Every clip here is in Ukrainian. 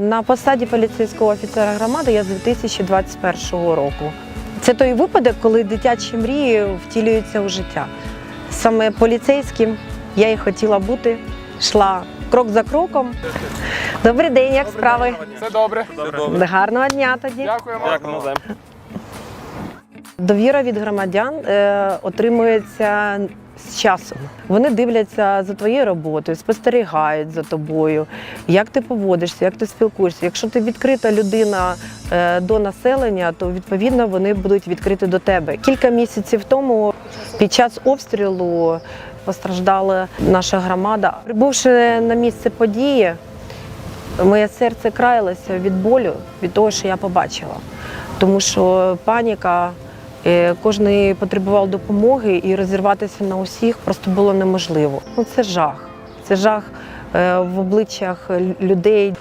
На посаді поліцейського офіцера громади я з 2021 року. Це той випадок, коли дитячі мрії втілюються у життя. Саме поліцейським я і хотіла бути, йшла крок за кроком. Добрий день, як справи? Все добре. Гарного дня тоді. Дякуємо. Дякую. Довіра від громадян е, отримується з часом. Вони дивляться за твоєю роботою, спостерігають за тобою, як ти поводишся, як ти спілкуєшся. Якщо ти відкрита людина е, до населення, то відповідно вони будуть відкриті до тебе. Кілька місяців тому під час обстрілу постраждала наша громада. Прибувши на місце події, Моє серце краялося від болю, від того, що я побачила. Тому що паніка, кожен потребував допомоги і розірватися на усіх просто було неможливо. Ну, це жах. Це жах е, в обличчях людей.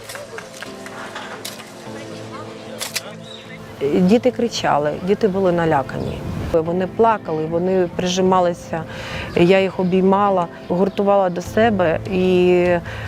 Діти кричали, діти були налякані. Вони плакали, вони прижималися. Я їх обіймала, гуртувала до себе і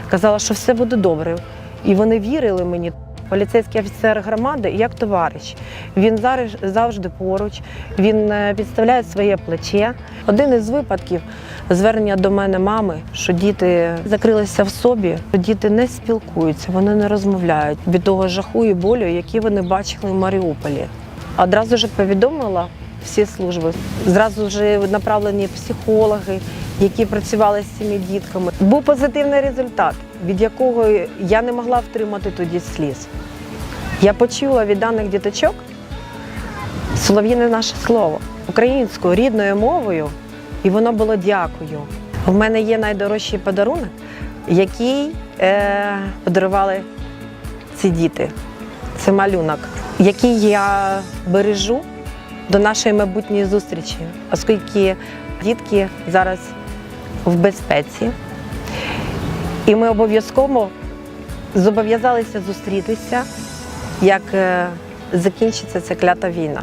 казала, що все буде добре. І вони вірили мені. Поліцейський офіцер громади як товариш. Він зараз завжди поруч, він е, підставляє своє плече. Один із випадків звернення до мене мами, що діти закрилися в собі, що діти не спілкуються, вони не розмовляють від того жаху і болю, які вони бачили в Маріуполі. Одразу ж повідомила всі служби. Зразу ж направлені психологи, які працювали з цими дітками. Був позитивний результат, від якого я не могла втримати тоді сліз. Я почула від даних діточок солов'їне наше слово українською рідною мовою, і воно було дякую. У мене є найдорожчий подарунок, який е, подарували ці діти. Це малюнок, який я бережу до нашої майбутньої зустрічі, оскільки дітки зараз в безпеці. І ми обов'язково зобов'язалися зустрітися, як е, закінчиться ця клята війна.